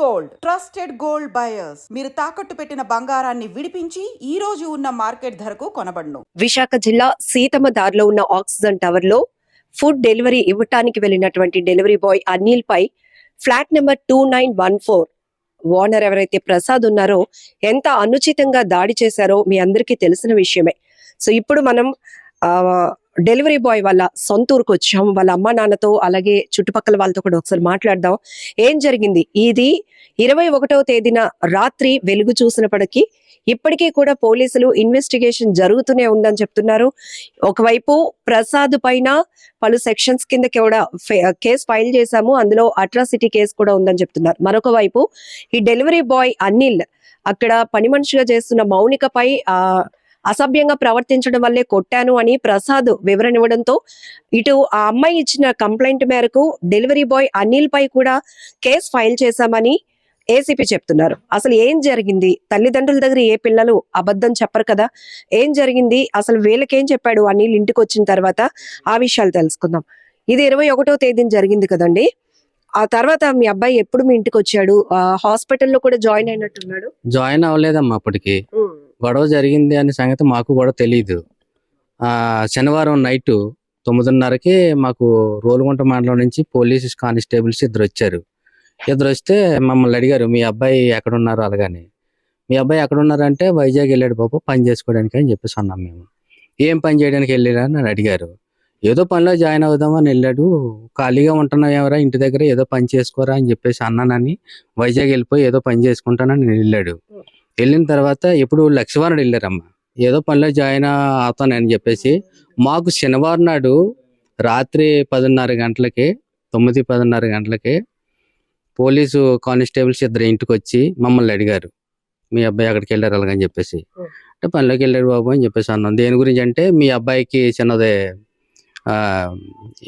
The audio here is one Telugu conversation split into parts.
గోల్డ్. Trusted gold buyers. మీరు తాకట్టు పెట్టిన బంగారాన్ని విడిపించి ఈ రోజు ఉన్న మార్కెట్ ధరకు కొనబడును. విశాఖ జిల్లా సీతమ్మ దారిలో ఉన్న ఆక్సిజన్ టవర్లో ఫుడ్ డెలివరీ ఇవ్వటానికి వెళ్ళినటువంటి డెలివరీ బాయ్ అనిల్ పై flat number two nine one four. Owner ఎవరైతే ప్రసాద్ ఉన్నారో ఎంత అనుచితంగా దాడి చేశారో మీ అందరికీ తెలిసిన విషయమే. సో ఇప్పుడు మనం డెలివరీ బాయ్ వాళ్ళ సొంత ఊరికి వచ్చాం వాళ్ళ అమ్మ నాన్నతో అలాగే చుట్టుపక్కల వాళ్ళతో కూడా ఒకసారి మాట్లాడదాం. ఏం జరిగింది? ఇది ఇరవై ఒకటవ తేదీన రాత్రి వెలుగు చూసినప్పటికీ ఇప్పటికీ కూడా పోలీసులు ఇన్వెస్టిగేషన్ జరుగుతూనే ఉందని చెప్తున్నారు. ఒకవైపు ప్రసాద్ పైన పలు సెక్షన్స్ కింద కూడా కేసు ఫైల్ చేశాము. అందులో అట్రాసిటీ కేసు కూడా ఉందని చెప్తున్నారు. మరొక వైపు ఈ డెలివరీ బాయ్ అనిల్ అక్కడ పని మనిషిగా చేస్తున్న మౌనికపై ఆ అసభ్యంగా ప్రవర్తించడం వల్లే కొట్టాను అని ప్రసాద్ వివరణ ఇవ్వడంతో ఇటు ఆ అమ్మాయి ఇచ్చిన కంప్లైంట్ మేరకు డెలివరీ బాయ్ అనిల్ పై కూడా కేసు ఫైల్ చేశామని ఏసీపీ చెప్తున్నారు. అసలు ఏం జరిగింది? తల్లిదండ్రుల దగ్గర ఏ పిల్లలు అబద్ధం చెప్పరు కదా? ఏం జరిగింది? అసలు వీళ్ళకేం చెప్పాడు అనిల్ ఇంటికి వచ్చిన తర్వాత? ఆ విషయాలు తెలుసుకుందాం. ఇది ఇరవై ఒకటో తేదీన జరిగింది కదండి. ఆ తర్వాత మీ అబ్బాయి ఎప్పుడు మీ ఇంటికి వచ్చాడు? హాస్పిటల్లో కూడా జాయిన్ అయినట్టున్నాడు? జాయిన్ అవ్వలేదమ్మా అప్పటికి. గొడవ జరిగింది అనే సంగతి మాకు కూడా తెలియదు శనివారం నైట్ తొమ్మిదిన్నరకి మాకు రోలుగుంట మండలం నుంచి పోలీస్ కానిస్టేబుల్స్ ఇద్దరు వచ్చారు. ఇద్దరు వస్తే మమ్మల్ని అడిగారు మీ అబ్బాయి ఎక్కడ ఉన్నారు అలాగని మీ అబ్బాయి ఎక్కడ ఉన్నారంటే వైజాగ్ వెళ్ళాడు బాబు పని చేసుకోవడానికి అని చెప్పేసి అన్నాం మేము. ఏం పని చేయడానికి వెళ్ళిరా అని అడిగారు. ఏదో పనిలో జాయిన్ అవుదామని వెళ్ళాడు ఖాళీగా ఉంటున్నావు ఎవరా ఇంటి దగ్గర ఏదో పని చేసుకోరా? అని చెప్పేసి అన్నానని వైజాగ్ వెళ్ళిపోయి ఏదో పని చేసుకుంటానని వెళ్ళాడు. వెళ్ళిన తర్వాత ఇప్పుడు లక్షవారం వెళ్ళారమ్మా. ఏదో పనిలో జాయిన్ అవుతానని చెప్పేసి మాకు శనివారం నాడు రాత్రి పదిన్నర గంటలకి తొమ్మిది పదిన్నర గంటలకి పోలీసు కానిస్టేబుల్స్ ఇద్దరు ఇంటికి వచ్చి మమ్మల్ని అడిగారు. మీ అబ్బాయి అక్కడికి వెళ్ళారు అలాగని చెప్పేసి. అంటే పనిలోకి వెళ్ళారు బాబు అని చెప్పేసి అన్నాం. దేని గురించి అంటే మీ అబ్బాయికి చిన్నదే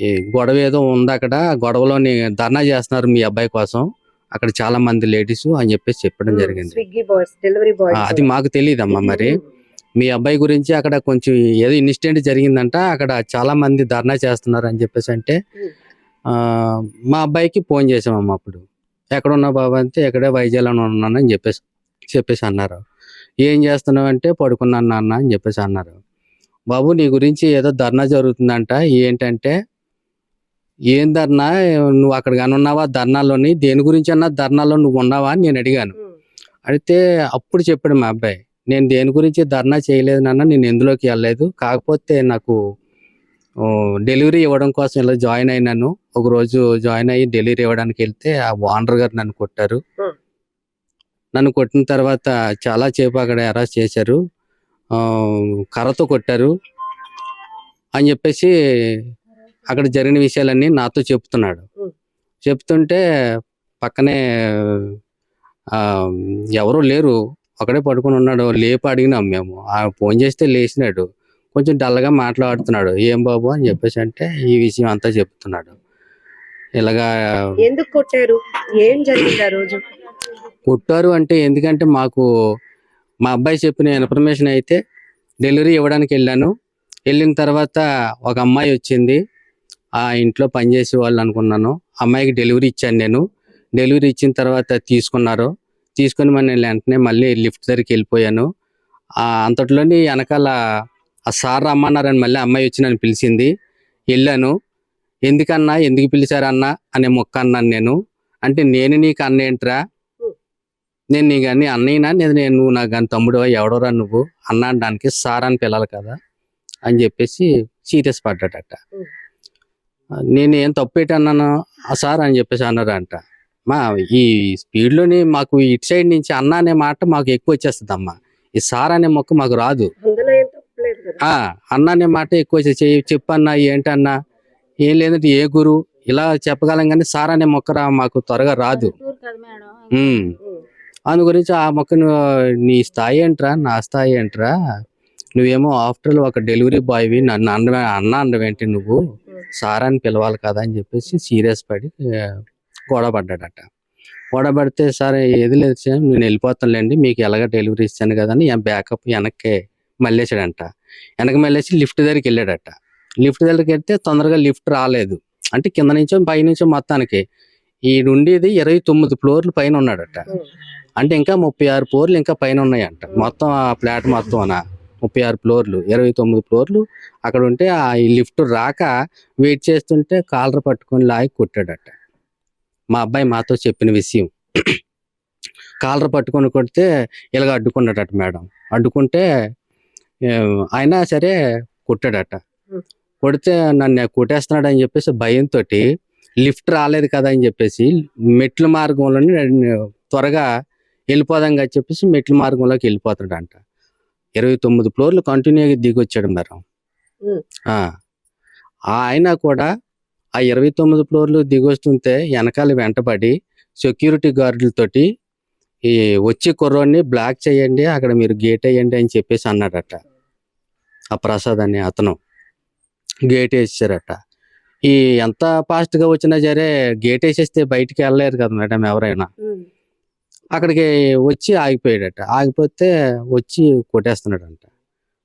ఈ గొడవ ఏదో ఉంది అక్కడ గొడవలోని ధర్నా చేస్తున్నారు మీ అబ్బాయి కోసం. అక్కడ చాలా మంది లేడీస్ అని చెప్పేసి చెప్పడం జరిగింది. స్విగ్గీ బాయ్స్ డెలివరీ ఆ, బాయ్స్ అది మాకు తెలియదమ్మా మరి. మీ అబ్బాయి గురించి అక్కడ కొంచెం ఏదో ఇన్సిడెంట్ జరిగిందంట అక్కడ చాలా మంది ధర్నా చేస్తున్నారు అని చెప్పేసి అంటే. ఆ, మా అబ్బాయికి ఫోన్ చేసామమ్మా అప్పుడు. ఎక్కడ ఉన్నావు బాబు అంటే ఎక్కడే వైజాగ్లో ఉన్నాను అని చెప్పేసి చెప్పేసి అన్నారు. ఏం చేస్తున్నావు అంటే పడుకున్నాను నాన్న అని చెప్పేసి అన్నారు. బాబు నీ గురించి ఏదో ధర్నా జరుగుతుందంట ఏంటంటే ఏం ధర్నా? నువ్వు అక్కడ కానీ ఉన్నావా? ధర్నాలోని? దేని గురించి అన్నా ధర్నాలో నువ్వు ఉన్నావా? అని నేను అడిగాను. అయితే అప్పుడు చెప్పాడు మా అబ్బాయి నేను దేని గురించి ధర్నా చేయలేదు నాన్న నేను ఎందులోకి వెళ్ళలేదు. కాకపోతే నాకు డెలివరీ ఇవ్వడం కోసం ఇలా జాయిన్ అయినాను. ఒక రోజు జాయిన్ అయ్యి డెలివరీ ఇవ్వడానికి వెళ్తే ఆ ఓనర్ గారు నన్ను కొట్టారు. నన్ను కొట్టిన తర్వాత చాలా చేపు అక్కడ అరెస్ట్ చేశారు. కర్రతో కొట్టారు. అని చెప్పేసి అక్కడ జరిగిన విషయాలన్నీ నాతో చెప్తున్నాడు. చెప్తుంటే పక్కనే ఎవరు లేరు. ఒకడే పడుకొని ఉన్నాడు. లేపు అడిగినాం మేము. ఆ ఫోన్ చేస్తే లేచినాడు. కొంచెం డల్గా మాట్లాడుతున్నాడు. ఏం బాబు? అని చెప్పేసి అంటే ఈ విషయం అంతా చెప్తున్నాడు. ఇలాగా ఎందుకు కొట్టారు? ఏం జరిగింది ఆ రోజు? కొట్టారు అంటే ఎందుకంటే మాకు మా అబ్బాయి చెప్పిన ఇన్ఫర్మేషన్ అయితే డెలివరీ ఇవ్వడానికి వెళ్ళాను. వెళ్ళిన తర్వాత ఒక అమ్మాయి వచ్చింది. ఆ ఇంట్లో పనిచేసే వాళ్ళు అనుకున్నాను. అమ్మాయికి డెలివరీ ఇచ్చాను నేను. డెలివరీ ఇచ్చిన తర్వాత తీసుకున్నారు. తీసుకుని నేను వెంటనే మళ్ళీ లిఫ్ట్ దగ్గరికి వెళ్ళిపోయాను. అంతట్లోని వెనకాల ఆ సార్ రమ్మన్నారని మళ్ళీ అమ్మాయి వచ్చి నన్ను పిలిచింది. వెళ్ళాను. ఎందుకన్నా? ఎందుకు పిలిచారన్నా అనే మొక్క అన్నాను నేను. అంటే నేను నీకు అన్న ఏంట్రా? నేను నీకు అన్ని అన్నయ్యనా? నేను నేను నువ్వు నాకు కానీ తమ్ముడు ఎవడోరా నువ్వు? అన్న అనడానికి సార్ అని పిల్లలు కదా అని చెప్పేసి సీరియస్ పడ్డాడట. నేను ఏం తప్పు ఏంటి అన్నాను ఆ సార్ అని చెప్పేసి అన్నారంట. మా ఈ స్పీడ్లోని మాకు ఇటు సైడ్ నుంచి అన్న అనే మాట మాకు ఎక్కువ వచ్చేస్తుంది అమ్మా ఈ సార్ అనే మొక్క మాకు రాదు. అన్న అనే మాట ఎక్కువ చెప్పన్నా ఏంటన్నా ఏం లేదంటే ఏ గురు ఇలా చెప్పగలం కానీ సార్ అనే మొక్క రా మాకు త్వరగా రాదు. అందు గురించి ఆ మొక్కను నీ స్థాయి ఏంట్రా నా స్థాయి ఏంట్రా? నువ్వేమో ఆఫ్టర్ ఒక డెలివరీ బాయ్వి నన్ను అన్న అన్న అన్నవేంటి నువ్వు? సార్ అని పిలవాలి కదా అని చెప్పేసి సీరియస్ పడి గొడవ పడ్డాడట గొడవ పడితే సార్ ఏది లేదు సార్ నేను వెళ్ళిపోతానులేండి మీకు ఎలాగ డెలివరీ ఇచ్చాను కదా అని బ్యాకప్ వెనక్కి మళ్ళేసాడంట వెనక మళ్ళేసి లిఫ్ట్ దగ్గరికి వెళ్ళాడట. లిఫ్ట్ దగ్గరికి వెళ్తే తొందరగా లిఫ్ట్ రాలేదు. అంటే కింద నుంచో పై నుంచో మొత్తానికి. ఈడుండేది ఇరవై తొమ్మిది ఫ్లోర్లు పైన ఉన్నాడట. అంటే ఇంకా ముప్పై ఆరు ఫ్లోర్లు ఇంకా పైన ఉన్నాయంట. మొత్తం ఆ ఫ్లాట్ మొత్తం అన. ముప్పై ఆరు ఫ్లోర్లు ఇరవై తొమ్మిది ఫ్లోర్లు అక్కడ ఉంటే ఆ లిఫ్ట్ రాక వెయిట్ చేస్తుంటే కాలర్ పట్టుకొని లాగి కొట్టాడట. మా అబ్బాయి మాతో చెప్పిన విషయం. కాలర్ పట్టుకొని కొడితే ఇలాగ అడ్డుకున్నాడట మేడం. అడ్డుకుంటే అయినా సరే కొట్టాడట. కొడితే నన్ను కొట్టేస్తున్నాడు అని చెప్పేసి భయంతో లిఫ్ట్ రాలేదు కదా అని చెప్పేసి మెట్ల మార్గంలోనే త్వరగా వెళ్ళిపోదాం అని చెప్పేసి మెట్ల మార్గంలోకి వెళ్ళిపోతాడంట. ఇరవై తొమ్మిది ఫ్లోర్లు కంటిన్యూగా దిగి వచ్చాడు మేడం. ఆ. ఆయన కూడా ఆ ఇరవై తొమ్మిది ఫ్లోర్లు దిగి వస్తుంటే వెనకాల వెంటబడి సెక్యూరిటీ గార్డులతోటి ఈ వచ్చి కుర్రోడిని బ్లాక్ చేయండి అక్కడ మీరు గేట్ వేయండి అని చెప్పేసి అన్నాడట ఆ ప్రసాద్ అనే అతను గేట్ వేసారట ఈ ఎంత ఫాస్ట్గా వచ్చినా సరే గేట్ వేసేస్తే బయటికి వెళ్ళలేరు కదా మేడం ఎవరైనా. అక్కడికి వచ్చి ఆగిపోయాడట. ఆగిపోతే వచ్చి కొట్టేస్తున్నాడంట.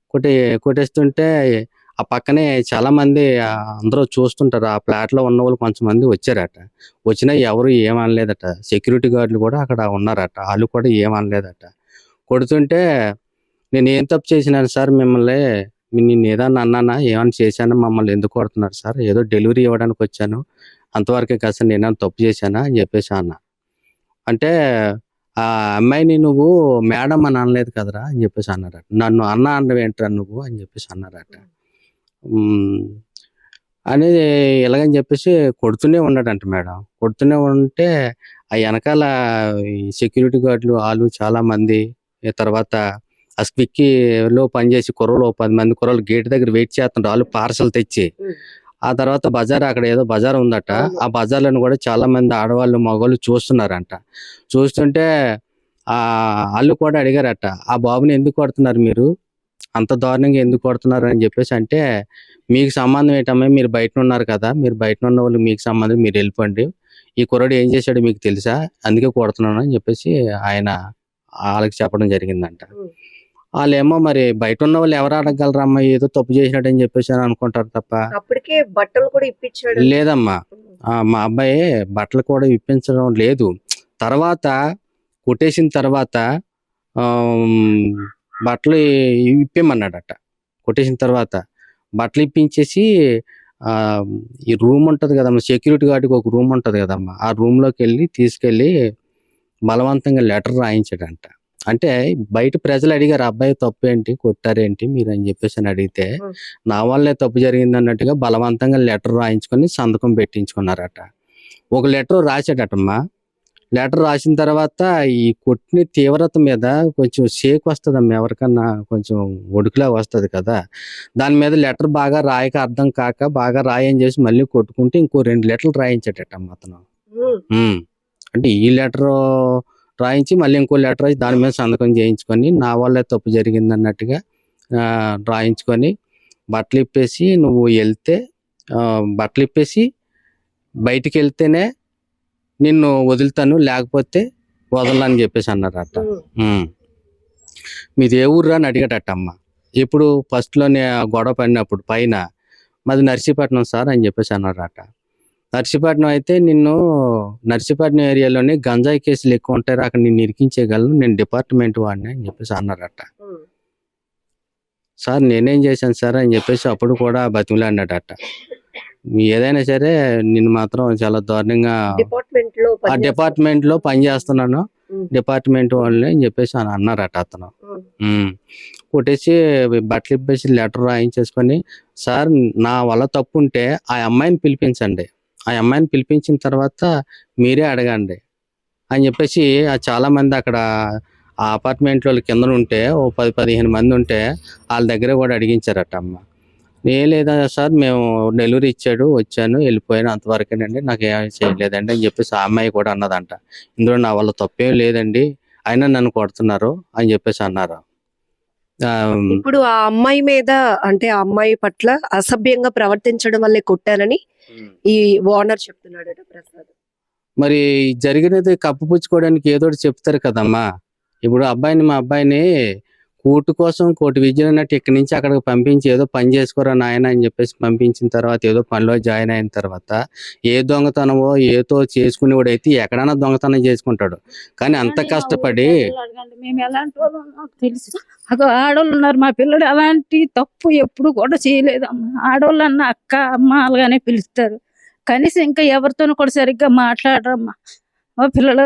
కొట్టి కొట్టేస్తుంటే ఆ పక్కనే చాలా మంది అందరూ చూస్తుంటారు. ఆ ఫ్లాట్లో ఉన్న వాళ్ళు కొంతమంది వచ్చారట. వచ్చినా ఎవరు ఏమనలేదట సెక్యూరిటీ గార్డులు కూడా అక్కడ ఉన్నారట. వాళ్ళు కూడా ఏమనలేదట కొడుతుంటే నేను ఏం తప్పు చేసినాను సార్ మిమ్మల్ని? నేను ఏదన్నా అన్నానా? ఏమైనా చేశానా? మమ్మల్ని ఎందుకు కొడుతున్నారు సార్? ఏదో డెలివరీ ఇవ్వడానికి వచ్చాను. అంతవరకే కాస్త సార్ తప్పు చేశానా? అని చెప్పేసి అన్న. అంటే ఆ అమ్మాయిని నువ్వు మేడం అని అనలేదు కదరా అని చెప్పేసి అన్నారట. నన్ను అన్న అన్నవి ఏంట్రా నువ్వు అని చెప్పేసి అన్నారట. అనేది ఇలాగని చెప్పేసి కొడుతూనే ఉన్నాడంట మేడం. కొడుతూనే ఉంటే ఆ వెనకాల ఈ సెక్యూరిటీ గార్డులు వాళ్ళు చాలా మంది తర్వాత ఆ స్క్విక్కీ లో పనిచేసి కుర్రలు పది మంది కుర్రలు గేట్ దగ్గర వెయిట్ చేస్తుంటారు వాళ్ళు పార్సల్ తెచ్చి ఆ తర్వాత బజార్ అక్కడ ఏదో బజార్ ఉందట. ఆ బజార్లను కూడా చాలా మంది ఆడవాళ్ళు మగవాళ్ళు చూస్తున్నారంట. చూస్తుంటే ఆ వాళ్ళు కూడా అడిగారట ఆ బాబుని ఎందుకు కొడుతున్నారు మీరు? అంత దారుణంగా ఎందుకు కొడుతున్నారు? అని చెప్పేసి అంటే మీకు సంబంధం ఏంటమ్మా? మీరు బయట ఉన్నారు కదా. మీరు బయట ఉన్న వాళ్ళు మీకు సంబంధం మీరు వెళ్ళిపోండి. ఈ కుర్రాడు ఏం చేశాడో మీకు తెలుసా? అందుకే కొడుతున్నాను అని చెప్పేసి ఆయన వాళ్ళకి చెప్పడం జరిగిందంట. వాళ్ళేమో మరి బయట ఉన్న వాళ్ళు ఎవరు అడగలరమ్మా ఏదో తప్పు చేసినాడు అని చెప్పేసి అని అనుకుంటారు తప్ప. అప్పటికే బట్టలు కూడా ఇప్పించాడు. లేదమ్మా. ఆ, మా అబ్బాయి బట్టలు కూడా ఇప్పించడం లేదు. తర్వాత కొట్టేసిన తర్వాత ఆమ్, బట్టలు ఇప్పమన్నాడట కొట్టేసిన తర్వాత బట్టలు ఇప్పించేసి ఆ ఈ రూమ్ ఉంటది కదమ్మా సెక్యూరిటీ గార్డ్కి ఒక రూమ్ ఉంటది కదమ్మా. ఆ రూమ్లోకి వెళ్ళి తీసుకెళ్ళి బలవంతంగా లెటర్ రాయించాడంట. అంటే బయట ప్రజలు అడిగారు అబ్బాయి తప్పు ఏంటి కొట్టారేంటి? మీరు అని చెప్పేసి అని అడిగితే. నా వల్లే తప్పు జరిగింది అన్నట్టుగా బలవంతంగా లెటర్ రాయించుకొని సంతకం పెట్టించుకున్నారట. ఒక లెటర్ రాశాడటమ్మా. లెటర్ రాసిన తర్వాత ఈ కొట్టిన తీవ్రత మీద కొంచెం షేక్ వస్తుందమ్మా. ఎవరికన్నా కొంచెం ఒడుకులా వస్తుంది కదా. దాని మీద లెటర్ బాగా రాయక అర్థం కాక బాగా రాయని చేసి మళ్ళీ కొట్టుకుంటే ఇంకో రెండు లెటర్లు రాయించాడటమ్మా అతను. అంటే ఈ లెటర్ రాయించి మళ్ళీ ఇంకో లెటర్ రాసి దాని మీద సంతకం చేయించుకొని నా వల్లే తప్పు జరిగింది అన్నట్టుగా రాయించుకొని బట్టలు ఇప్పేసి నువ్వు వెళ్తే బట్టలు ఇప్పేసి బయటికి వెళ్తేనే నిన్ను వదులుతాను లేకపోతే వదలని చెప్పేసి అన్నారట. మీది ఏ ఊర్రా అని అడిగాడట అమ్మ ఇప్పుడు ఫస్ట్లోనే గొడవ పడినప్పుడు పైన మాది నర్సీపట్నం సార్ అని చెప్పేసి అన్నారట. నర్సీపట్నం అయితే నిన్ను నర్సీపట్నం ఏరియాలోనే గంజాయి కేసులు ఎక్కువ ఉంటారు అక్కడ నిన్ను ఇరికించేయగలను నేను డిపార్ట్మెంట్ వాడిని అని చెప్పేసి అన్నారట. సార్ నేనేం చేశాను సార్ అని చెప్పేసి అప్పుడు కూడా బతిమలాడినాడట ఏదైనా సరే నిన్ను మాత్రం చాలా దారుణంగా ఆ. డిపార్ట్మెంట్లో పని చేస్తున్నాను ఉమ్. డిపార్ట్మెంట్ వాళ్ళని అని చెప్పేసి అని అన్నారట అతను. కొట్టేసి బట్టలు ఇప్పేసి లెటర్ రాయించేసుకొని సార్ నా వల్ల తప్పు ఉంటే ఆ అమ్మాయిని పిలిపించండి ఆ అమ్మాయిని పిలిపించిన తర్వాత మీరే అడగండి అని చెప్పేసి చాలామంది చాలా మంది అక్కడ ఆ అపార్ట్మెంట్ వాళ్ళు కింద ఉంటే ఓ పది పదిహేను మంది ఉంటే వాళ్ళ దగ్గర కూడా అడిగించారట అమ్మ. ఏం లేదా సార్ మేము డెలివరీ ఇచ్చాడు వచ్చాను వెళ్ళిపోయాను అంతవరకేనండి నాకు ఏం చేయలేదండి అని చెప్పేసి ఆ అమ్మాయి కూడా అన్నదంట. ఇందులో నా వల్ల తప్పేం లేదండి అయినా నన్ను కొడుతున్నారు అని చెప్పేసి అన్నారు. ఇప్పుడు ఆ అమ్మాయి మీద అంటే ఆ అమ్మాయి పట్ల అసభ్యంగా ప్రవర్తించడం వల్లే కొట్టానని ఈ ఓనర్ చెప్తున్నాడట ప్రసాద్. మరి జరిగినది కప్పుపుచ్చుకోవడానికి ఏదో ఒకటి చెప్తారు కదమ్మా. ఇప్పుడు అబ్బాయిని మా అబ్బాయిని కూటు కోసం కోటి విద్యలు అన్నట్టు ఇక్కడి నుంచి అక్కడికి పంపించి ఏదో పని చేసుకోరా నాయన అని చెప్పేసి పంపించిన తర్వాత ఏదో పనిలో జాయిన్ అయిన తర్వాత ఏ దొంగతనమో ఏదో అయితే ఎక్కడైనా దొంగతనం చేసుకుంటాడు. కానీ అంత కష్టపడి తెలుసు. అగో ఆడవాళ్ళు ఉన్నారు మా పిల్లడు అలాంటి తప్పు ఎప్పుడు కూడా చేయలేదమ్మా. ఆడవాళ్ళు అన్న అక్క అమ్మ అలాగానే పిలుస్తారు. కనీసం ఇంకా ఎవరితోనూ కూడా సరిగ్గా మాట్లాడరమ్మా. మా పిల్లలు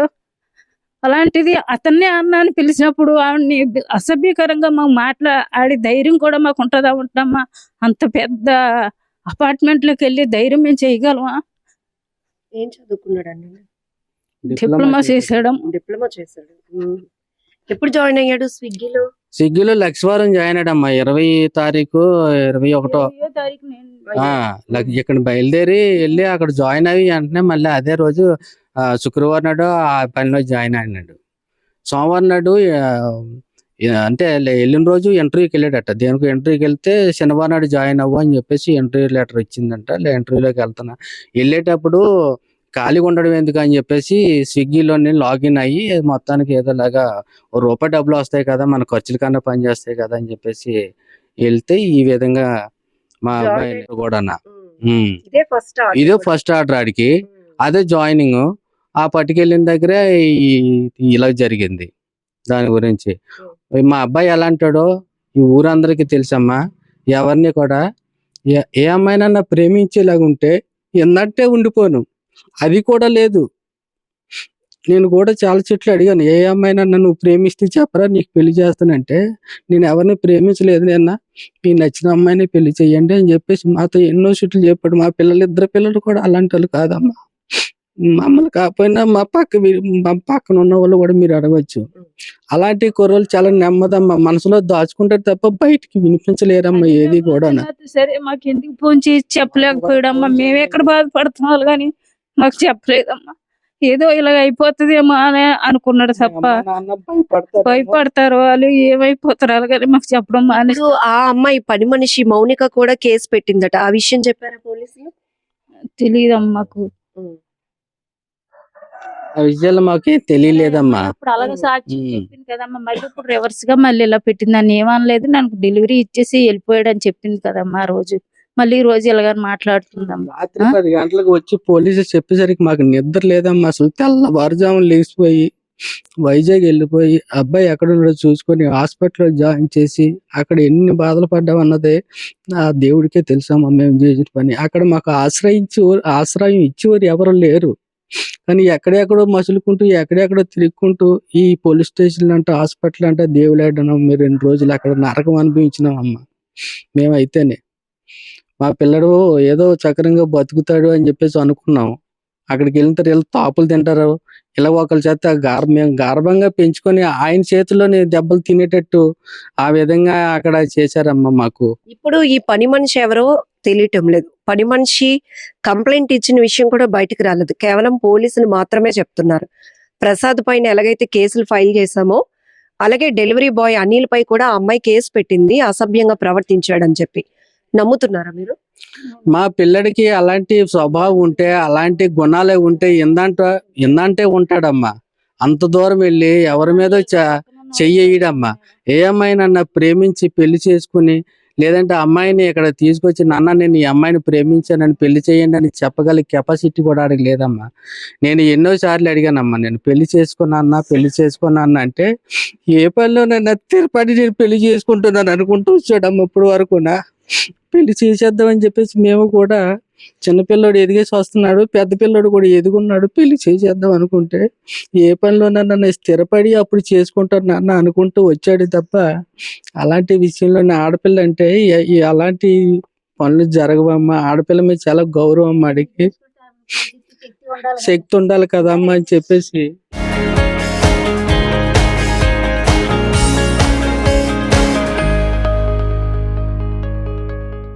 అలాంటిది అతన్నే అన్న అని పిలిచినప్పుడు ఆవిడ్ని అసభ్యకరంగా మాకు మాట్లా ఆడి ధైర్యం కూడా మాకు ఉంటుందా ఉంటామా అంత పెద్ద అపార్ట్మెంట్లోకి వెళ్ళి ధైర్యం మేము చేయగలమా? ఏం చదువుకున్నాడండి? డిప్లొమా చేసాడం డిప్లొమా చేశాడు. ఎప్పుడు జాయిన్ అయ్యాడు స్విగ్గీలో? స్విగ్గీలో లక్ష్మీవారం జాయిన్ అయ్యాడమ్మా. ఇరవై తారీఖు ఇరవై ఒకటో. ఇక్కడ బయలుదేరి వెళ్ళి అక్కడ జాయిన్ అయ్యి వెంటనే మళ్ళీ అదే రోజు శుక్రవారం నాడు ఆ పనిలో జాయిన్ అయినాడు. సోమవారం నాడు అంటే వెళ్ళిన రోజు ఇంటర్వ్యూకి వెళ్ళాడట. దేనికి ఇంటర్వ్యూకి వెళ్తే శనివారం నాడు జాయిన్ అవ్వు అని చెప్పేసి ఇంటర్వ్యూ లెటర్ ఇచ్చిందంట. లే ఇంటర్వ్యూలోకి వెళ్తున్నా. వెళ్ళేటప్పుడు ఖాళీగా ఉండడం ఎందుకు అని చెప్పేసి స్విగ్గీలోనే లాగిన్ అయ్యి మొత్తానికి ఏదోలాగా ఓ రూపాయి డబ్బులు వస్తాయి కదా మన ఖర్చుల కన్నా పని చేస్తాయి కదా అని చెప్పేసి వెళ్తే ఈ విధంగా మా అబ్బాయి కూడా ఇదే ఫస్ట్ ఆర్డర్ ఆడికి. అదే జాయినింగ్ ఆ పట్టుకెళ్ళిన దగ్గరే ఇలా జరిగింది. దాని గురించి. మా అబ్బాయి ఎలా అంటాడో ఈ ఊరందరికీ తెలుసమ్మా. ఎవరిని కూడా ఏ- అమ్మాయినన్నా ప్రేమించేలాగా ఉంటే ఎన్నట్టే ఉండిపోను. అది కూడా లేదు. నేను కూడా చాలా చెట్లు అడిగాను. ఏ అమ్మాయినన్నా నువ్వు ప్రేమిస్తే చెప్పరా నీకు పెళ్ళి చేస్తానంటే? నేను ఎవరిని ప్రేమించలేదు నిన్న. మీకు నచ్చిన అమ్మాయిని పెళ్ళి చెయ్యండి అని చెప్పేసి మాతో ఎన్నో చుట్లు చెప్పాడు. మా పిల్లలు ఇద్దరు పిల్లలు కూడా అలాంటి వాళ్ళు కాదమ్మా. మమ్మల్ని కాకపోయినా మా పక్క మా పక్కన ఉన్న వాళ్ళు కూడా మీరు అడగవచ్చు అలాంటి కుర్రోళ్ళు చాలా నెమ్మదమ్మా మనసులో దాచుకుంటారు తప్ప బయటికి వినిపించలేరమ్మా ఏది కూడా సరే మాకు ఎందుకు ఫోన్ చేసి చెప్పలేకపోయాడమ్మా? మేము ఎక్కడ బాధపడుతున్నాం కానీ మాకు చెప్పలేదమ్మా. ఏదో ఇలాగ అయిపోతుందేమో అని అనుకున్నాడు తప్ప భయపడతారు వాళ్ళు ఏమైపోతారు అలాగని మాకు చెప్పడం మానేసి. ఇప్పుడు ఆ అమ్మాయి పని మనిషి మౌనిక కూడా కేసు పెట్టిందట. ఆ విషయం చెప్పారా పోలీసులు? తెలియదమ్మా మాకు. ఆ విషయాలు మాకేం తెలియలేదమ్మా. ఇప్పుడు అలాగే సాక్షి. చెప్పింది కదమ్మా మళ్ళీ ఇప్పుడు రివర్స్గా మళ్ళీ ఇలా పెట్టింది నన్ను ఏమనలేదు నాకు డెలివరీ ఇచ్చేసి వెళ్ళిపోయాడు అని చెప్పింది కదమ్మా ఆ రోజు. మళ్ళీ ఈ రోజు ఇలాగ మాట్లాడుతుందమ్మా? రాత్రి? పది గంటలకు వచ్చి పోలీసులు చెప్పేసరికి మాకు నిద్ర లేదమ్మా. అసలు తెల్లవారుజామున లేచిపోయి వైజాగ్ వెళ్ళిపోయి అబ్బాయి ఎక్కడ ఉన్నాడో చూసుకొని హాస్పిటల్లో జాయిన్ చేసి అక్కడ ఎన్ని బాధలు పడ్డామన్నదే ఆ దేవుడికే తెలుసమ్మా. మేము చేసిన పని. అక్కడ మాకు ఆశ్రయించి ఆశ్రయం ఇచ్చేవారు ఎవరు లేరు. కానీ ఎక్కడెక్కడో మసులుకుంటూ ఎక్కడెక్కడో తిరుగుకుంటూ ఈ పోలీస్ స్టేషన్ అంటే హాస్పిటల్ అంటే దేవులాడడం మీరు రెండు రోజులు అక్కడ నరకం అనుభవించినాం అమ్మ. మేమైతేనే. మా పిల్లడు ఏదో చక్రంగా బతుకుతాడు అని చెప్పేసి అనుకున్నాం. అక్కడికి వెళ్ళిన తర్వాత వీళ్ళు తాపులు తింటారు. ఇలా ఒకరి చేత గార్ మేము గర్భంగా పెంచుకొని ఆయన చేతిలోనే దెబ్బలు తినేటట్టు ఆ విధంగా అక్కడ చేశారమ్మా మాకు. ఇప్పుడు ఈ పని మనిషి ఎవరో తెలియటం లేదు. పని మనిషి కంప్లైంట్ ఇచ్చిన విషయం కూడా బయటకు రాలేదు. కేవలం పోలీసులు మాత్రమే చెప్తున్నారు. ప్రసాద్ పైన ఎలాగైతే కేసులు ఫైల్ చేశామో అలాగే డెలివరీ బాయ్ అనిల్ పై కూడా అమ్మాయి కేసు పెట్టింది అసభ్యంగా ప్రవర్తించాడని చెప్పి. నమ్ముతున్నారా మీరు? మా పిల్లడికి అలాంటి స్వభావం ఉంటే అలాంటి గుణాలే ఉంటే ఎందంట ఇందంటే ఉంటాడమ్మా. అంత దూరం వెళ్ళి ఎవరి మీద చెయ్యడమ్మా ఏ అమ్మాయినన్నా ప్రేమించి పెళ్ళి చేసుకుని లేదంటే అమ్మాయిని ఇక్కడ తీసుకొచ్చి నాన్న నేను ఈ అమ్మాయిని ప్రేమించానని పెళ్ళి చేయండి అని చెప్పగల కెపాసిటీ కూడా ఆడికి లేదమ్మా. నేను ఎన్నో సార్లు అడిగానమ్మా నేను పెళ్ళి చేసుకున్నా పెళ్ళి చేసుకున్నా అంటే ఏ పనిలో నన్ను తిరుపతి నేను పెళ్ళి చేసుకుంటున్నాను అనుకుంటూ వచ్చాడమ్మా ఇప్పుడు వరకునా పెళ్ళి చేసేద్దామని చెప్పేసి మేము కూడా చిన్నపిల్లోడు ఎదిగేసి వస్తున్నాడు పెద్ద పిల్లోడు కూడా ఎదుగున్నాడు పెళ్ళి చేసేద్దాం అనుకుంటే ఏ పనిలోనన్నా నేను స్థిరపడి అప్పుడు చేసుకుంటాను నాన్న అనుకుంటూ వచ్చాడు తప్ప అలాంటి విషయంలో నా ఆడపిల్ల అంటే అలాంటి పనులు జరగవమ్మా. ఆడపిల్ల మీద చాలా గౌరవం అమ్మ అడిగి శక్తి ఉండాలి కదమ్మా అని చెప్పేసి